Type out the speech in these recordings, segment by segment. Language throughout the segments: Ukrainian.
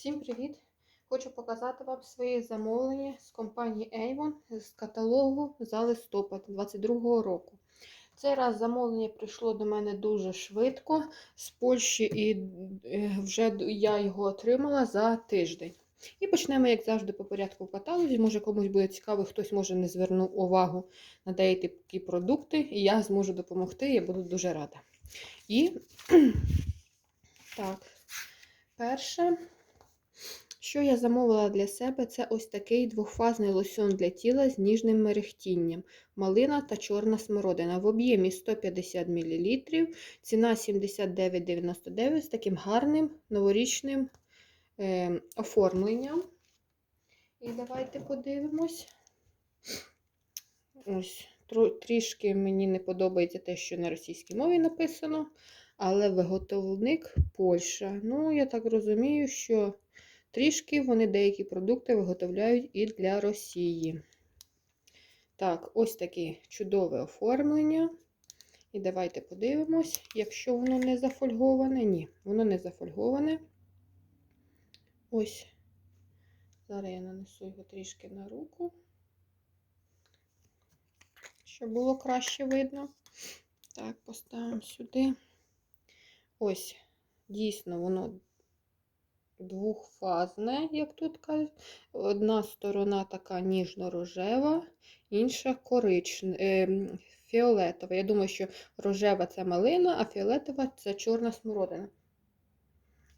Всім привіт! Хочу показати вам своє замовлення з компанії Avon з каталогу за листопад 2022 року. Цей раз замовлення прийшло до мене дуже швидко з Польщі, і е, вже я його отримала за тиждень. І почнемо, як завжди, по порядку в каталозі. Може, комусь буде цікаво, хтось може не звернув увагу на деякі продукти, і я зможу допомогти, я буду дуже рада. І так, перше. Що я замовила для себе, це ось такий двохфазний лосьон для тіла з ніжним мерехтінням. Малина та чорна смородина. В об'ємі 150 мл, ціна 79,99 з таким гарним новорічним е, оформленням. І давайте подивимось. Ось, Трішки мені не подобається те, що на російській мові написано, але виготовник Польща. Ну, я так розумію, що. Трішки вони деякі продукти виготовляють і для Росії. Так, ось таке чудове оформлення. І давайте подивимось, якщо воно не зафольговане. Ні, воно не зафольговане. Ось. Зараз я нанесу його трішки на руку, щоб було краще видно. Так, поставимо сюди. Ось, дійсно, воно двохфазне, як тут кажуть. Одна сторона така ніжно-рожева, інша коричнева, е, фіолетова. Я думаю, що рожева це малина, а фіолетова це чорна смородина.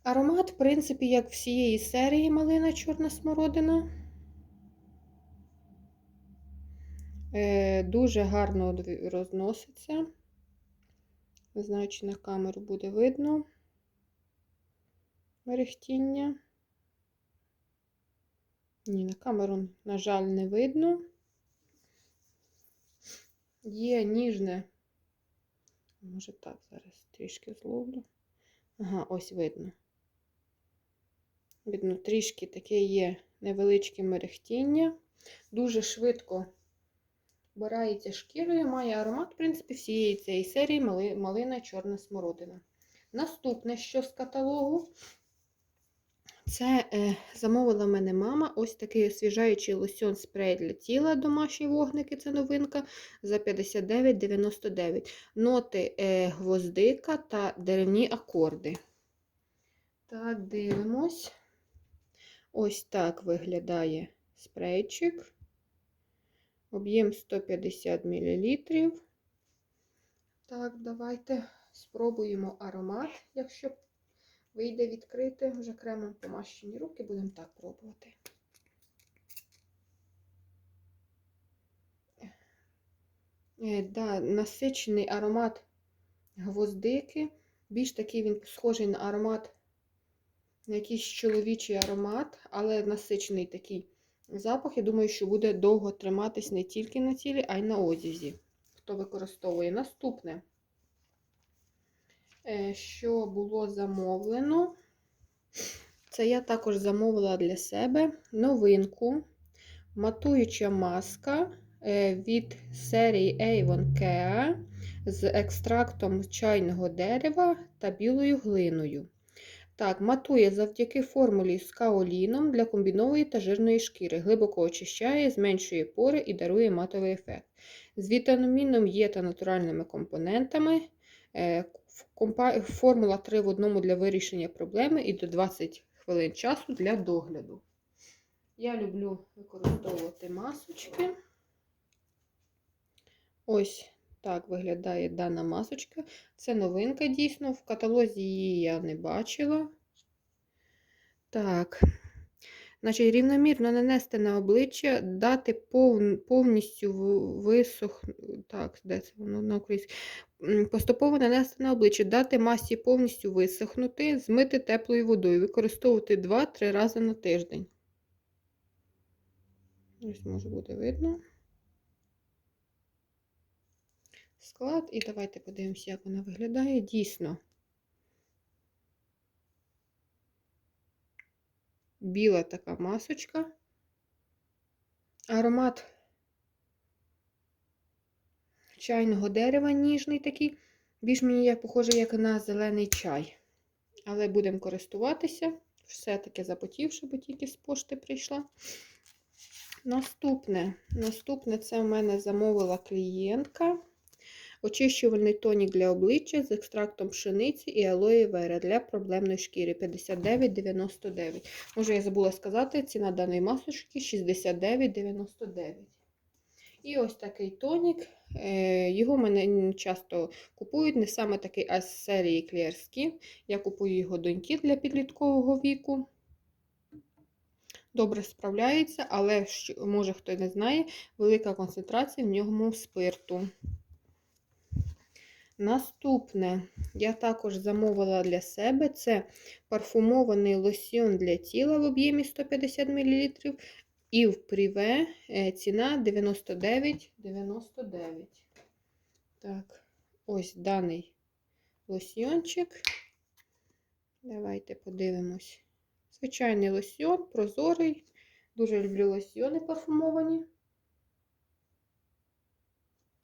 Аромат, в принципі, як всієї серії малина чорна смородина. Е, Дуже гарно розноситься. Не знаю, чи на камеру буде видно мерехтіння. Ні, на камеру, на жаль, не видно. Є ніжне, може так, зараз трішки зловлю. Ага, ось видно. Видно, трішки таке є невеличке мерехтіння. Дуже швидко вбирається шкірою, має аромат, в принципі, всієї цієї серії малина чорна смородина. Наступне, що з каталогу, це е, замовила мене мама ось такий освіжаючий лосьон спрей для тіла, домашні вогники, це новинка за 59,99. Ноти е, гвоздика та деревні акорди. Так, дивимось. Ось так виглядає спрейчик. Об'єм 150 мл. Так, давайте спробуємо аромат, якщо вийде відкрити, вже кремом помащені руки, будемо так пробувати. Е, да, Насичений аромат гвоздики. Більш такий він схожий на аромат, на якийсь чоловічий аромат, але насичений такий запах. Я думаю, що буде довго триматись не тільки на тілі, а й на одязі, хто використовує. Наступне. Е, що було замовлено. Це я також замовила для себе новинку, матуюча маска е, від серії Avon Kea з екстрактом чайного дерева та білою глиною. Так, матує завдяки формулі з каоліном для комбінової та жирної шкіри. Глибоко очищає, зменшує пори і дарує матовий ефект. З вітаміном Є та натуральними компонентами. Е, формула 3 в одному для вирішення проблеми і до 20 хвилин часу для догляду. Я люблю використовувати масочки. Ось так виглядає дана масочка. Це новинка, дійсно, в каталозі її я не бачила. Так. Значить, рівномірно нанести на обличчя, дати повністю висох... Так, де це воно на? Поступово нанести на обличчя, дати масі повністю висохнути, змити теплою водою, використовувати 2-3 рази на тиждень. Ось може буде видно. Склад, і давайте подивимося, як вона виглядає. Дійсно. біла така масочка. Аромат чайного дерева ніжний такий. Більш мені як похоже, як на зелений чай. Але будемо користуватися. Все таке запотівши, бо тільки з пошти прийшла. Наступне, наступне це в мене замовила клієнтка. Очищувальний тонік для обличчя з екстрактом пшениці і алоє вера для проблемної шкіри 59,99. Може, я забула сказати, ціна даної масочки 69,99. І ось такий тонік. Е, Його мене часто купують, не саме такий, а з серії Clear Skin. Я купую його доньки для підліткового віку. Добре справляється, але, може хто не знає, велика концентрація в ньому спирту. Наступне, я також замовила для себе це парфумований лосьйон для тіла в об'ємі 150 мл. І в приве е, ціна 99,99. Так, ось даний лосьйончик. Давайте подивимось. Звичайний лосьйон, прозорий. Дуже люблю лосьйони парфумовані.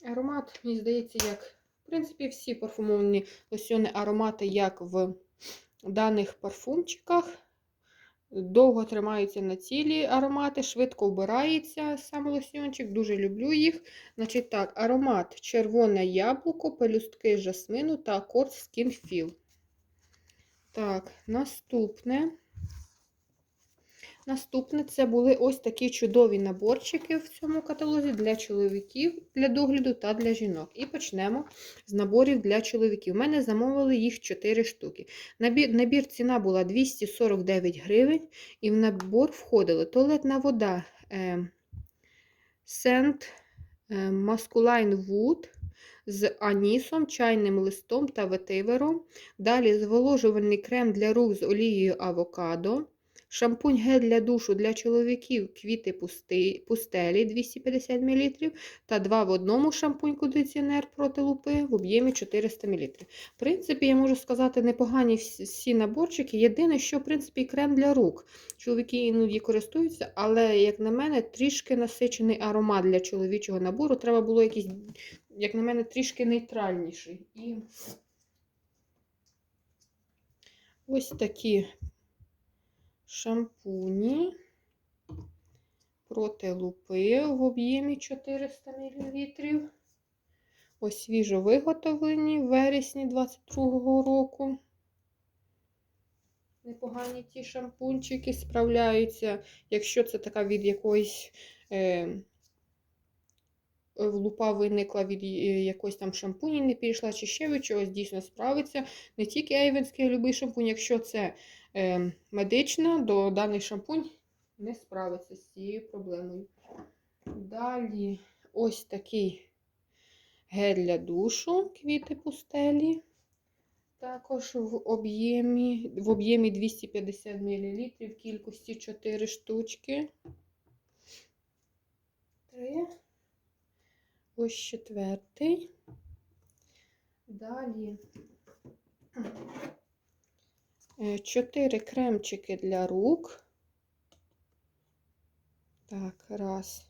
Аромат, мені здається, як, в принципі, всі парфумовані лосьйони аромати, як в даних парфумчиках. Довго тримаються на цілі аромати, швидко вбирається сам лосьончик, дуже люблю їх. Значить так, аромат червоне яблуко, пелюстки жасмину та акорд Feel. Так, наступне. Наступне це були ось такі чудові наборчики в цьому каталозі для чоловіків, для догляду та для жінок. І почнемо з наборів для чоловіків. У мене замовили їх 4 штуки. Набір, набір ціна була 249 гривень, і в набор входили туалетна вода е, Scent е, Masculine Wood з анісом, чайним листом та ветивером. Далі зволожувальний крем для рук з олією авокадо. Шампунь гель для душу для чоловіків квіти пусти, пустелі 250 мл та два в одному шампунь кондиціонер проти лупи в об'ємі 400 мл. В принципі, я можу сказати, непогані всі наборчики. Єдине, що в принципі крем для рук. Чоловіки іноді користуються, але, як на мене, трішки насичений аромат для чоловічого набору. Треба було якийсь, як на мене, трішки нейтральніший. І ось такі шампуні проти лупи в об'ємі 400 мл. Ось свіжо виготовлені в вересні 22-го року. Непогані ті шампунчики справляються, якщо це така від якоїсь е, лупа виникла від е, якоїсь там шампуні, не підійшла, чи ще від чогось дійсно справиться. Не тільки Ейвенський, любий шампунь, якщо це медична, то даний шампунь не справиться з цією проблемою. Далі ось такий гель для душу, квіти пустелі. Також в об'ємі в об'ємі 250 мл в кількості 4 штучки. Три. Ось четвертий. Далі е, чотири кремчики для рук. Так, раз,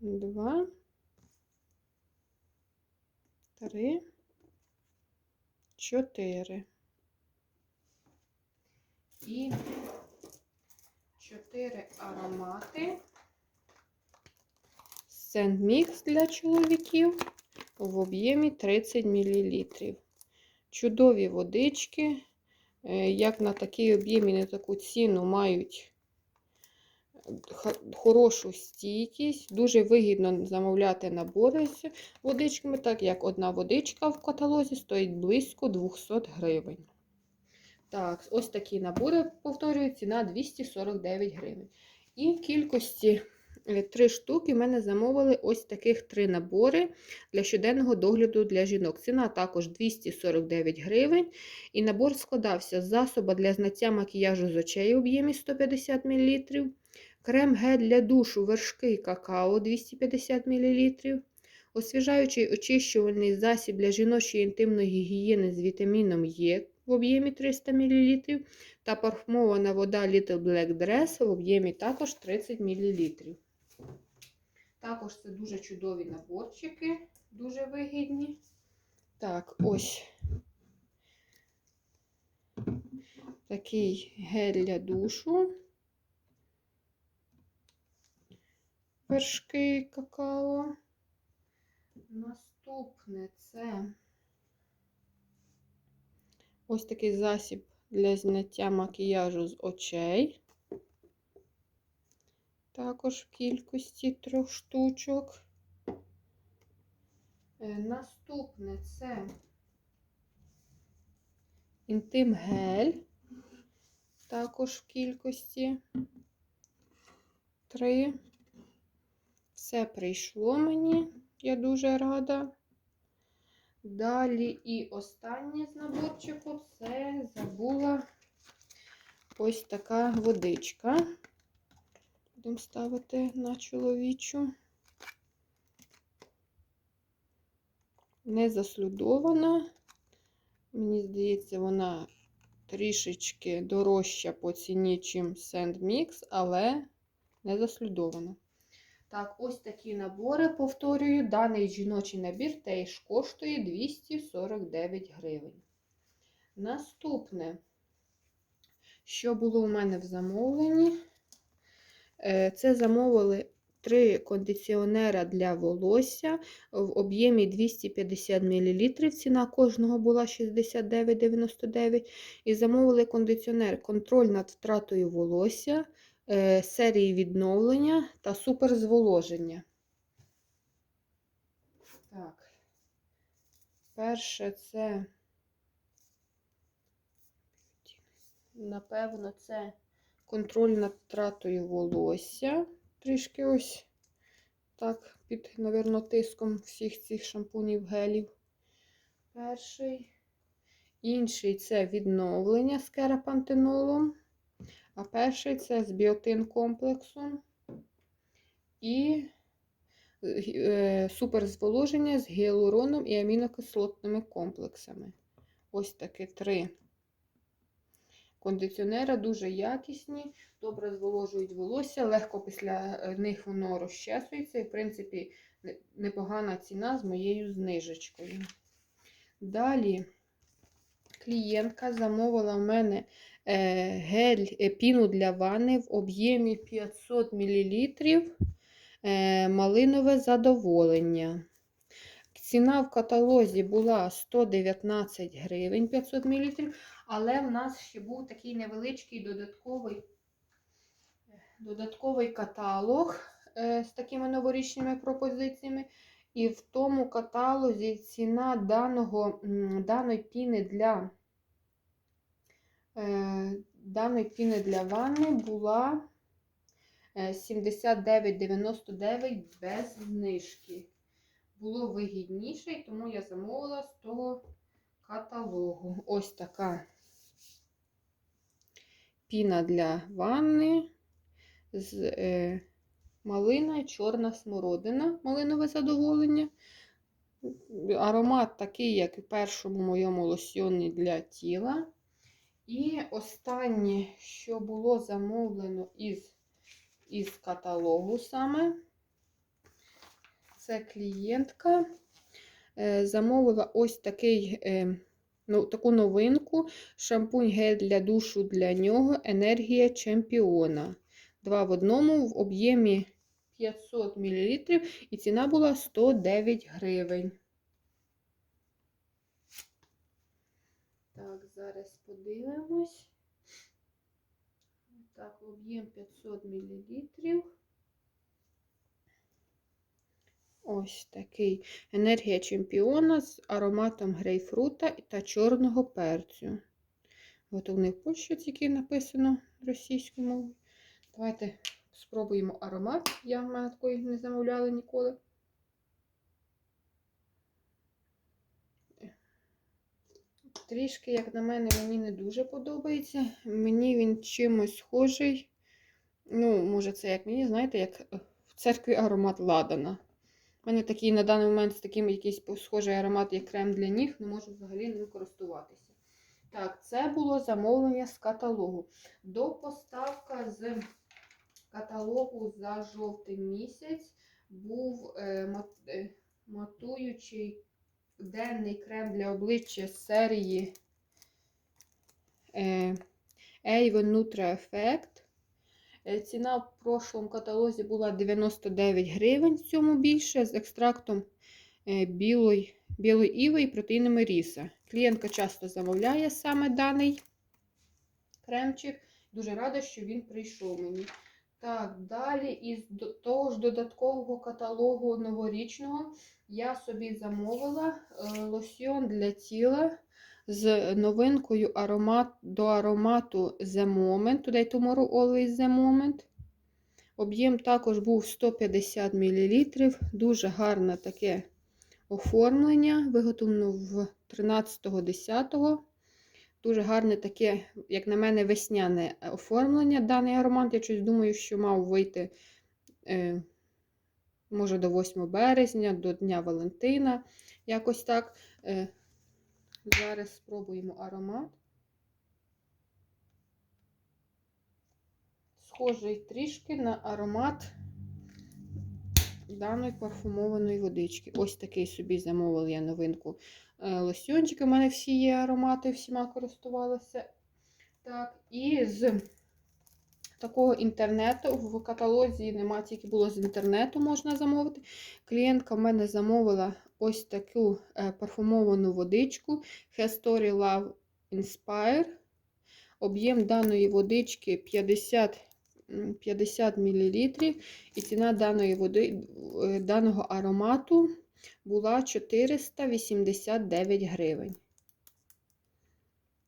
два, три, чотири. І чотири аромати. Сендмікс для чоловіків в об'ємі 30 мл. Чудові водички, е, як на такий об'єм і на таку ціну мають хорошу стійкість. Дуже вигідно замовляти набори з водичками, так як одна водичка в каталозі стоїть близько 200 гривень. Так, ось такі набори, повторюю, ціна 249 гривень. І в кількості е, три штуки в мене замовили ось таких три набори для щоденного догляду для жінок. Ціна також 249 гривень. І набор складався з засоба для зняття макіяжу з очей в об'ємі 150 мл, крем гель для душу вершки какао 250 мл, освіжаючий очищувальний засіб для жіночої інтимної гігієни з вітаміном Е в об'ємі 300 мл та парфумована вода Little Black Dress в об'ємі також 30 мл. Також це дуже чудові наборчики, дуже вигідні. Так, ось. такий гель для душу. Вершки какао. Наступне це ось такий засіб для зняття макіяжу з очей. Також в кількості трьох штучок. Е, Наступне це інтим гель. Також в кількості три. Все прийшло мені, я дуже рада. Далі і останнє з наборчику це забула ось така водичка. Будемо ставити на чоловічу. Не заслюдована. Мені здається, вона трішечки дорожча по ціні, чим Sandmix, але не заслюдована. Так, ось такі набори, повторюю, даний жіночий набір теж коштує 249 гривень. Наступне, що було у мене в замовленні, це замовили три кондиціонера для волосся в об'ємі 250 мл. Ціна кожного була 69,99. І замовили кондиціонер контроль над втратою волосся е, серії відновлення та суперзволоження. Так. Перше це, напевно, це контроль над втратою волосся. Трішки ось так, під, напевно, тиском всіх цих шампунів гелів. Перший. Інший це відновлення з керапантенолом. А перший це з біотин комплексом і е, суперзволоження з гіалуроном і амінокислотними комплексами. Ось такі три кондиціонера, дуже якісні, добре зволожують волосся, легко після е, них воно розчесується. І, в принципі, непогана ціна з моєю знижечкою. Далі клієнтка замовила в мене е, гель е, піну для ванни в об'ємі 500 мл малинове задоволення. Ціна в каталозі була 119 гривень 500 мл, але в нас ще був такий невеличкий додатковий, додатковий каталог е, з такими новорічними пропозиціями. І в тому каталозі ціна даного, даної піни для е, даної піни для ванни була е, 79,99 без знижки. Було вигідніше, і тому я замовила з того каталогу. Ось така піна для ванни з е, малина і чорна смородина, малинове задоволення. Аромат такий, як і першому моєму лосьйоні для тіла. І останнє, що було замовлено із, із каталогу саме, це клієнтка е, замовила ось такий, е, ну, таку новинку. Шампунь гель для душу для нього Енергія чемпіона. Два в одному в об'ємі 500 мл і ціна була 109 гривень. Так, зараз подивимось. Так, об'єм 500 мл. Ось такий енергія чемпіона з ароматом грейпфрута та чорного перцю. Готовний пощуць, який написано російською мовою. Давайте спробуємо аромат. Я в мене такої не замовляла ніколи. Трішки, як на мене, мені не дуже подобається. Мені він чимось схожий. Ну, може, це як мені, знаєте, як в церкві аромат ладана. У мене такий на даний момент з таким якийсь схожий аромат, як крем для ніг, не можу взагалі ним користуватися. Так, це було замовлення з каталогу. До поставка з каталогу за жовтий місяць був е, мат- е, матуючий денний крем для обличчя серії е, Avon Nutra Effect. Е, Ціна в прошлому каталозі була 99 гривень, в цьому більше, з екстрактом е, білої, білої іви і протеїнами ріса. Клієнтка часто замовляє саме даний кремчик. Дуже рада, що він прийшов мені. Так, далі із того ж додаткового каталогу новорічного я собі замовила е, лосьйон для тіла з новинкою аромат, до аромату The Moment. Today Tomorrow Always The Moment. Об'єм також був 150 мл. Дуже гарне таке оформлення. Виготовлено в 13.10. Дуже гарне таке, як на мене, весняне оформлення. Даний аромат. Я щось думаю, що мав вийти, е, може, до 8 березня, до Дня Валентина. Якось так. Зараз спробуємо аромат. Схожий трішки на аромат даної парфумованої водички. Ось такий собі замовила я новинку е, лосьончики. У мене всі є аромати, всіма користувалася. Так, і з такого інтернету в каталозі нема, тільки було з інтернету можна замовити. Клієнтка в мене замовила ось таку е, парфумовану водичку Hair Story Love Inspire. Об'єм даної водички 50 50 мл. І ціна даної води, е, даного аромату була 489 гривень.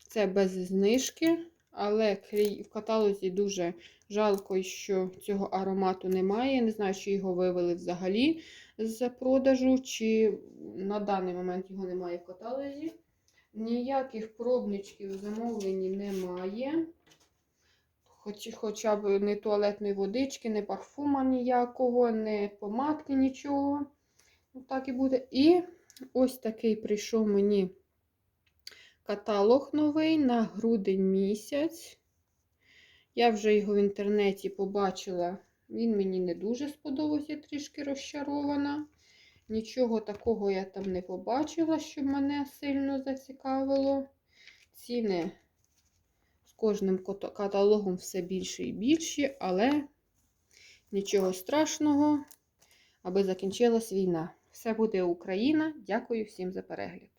Це без знижки, але в каталозі дуже жалко, що цього аромату немає. Я не знаю, чи його вивели взагалі з продажу, чи на даний момент його немає в каталозі. Ніяких пробничків в замовленні немає. Хоч, хоча б не туалетної водички, не парфума ніякого, не помадки, нічого. Ну, Так і буде. І ось такий прийшов мені каталог новий на грудень місяць. Я вже його в інтернеті побачила. Він мені не дуже сподобався, трішки розчарована. Нічого такого я там не побачила, щоб мене сильно зацікавило. Ціни з кожним каталогом все більше і більші, але нічого страшного, аби закінчилась війна. Все буде Україна. Дякую всім за перегляд.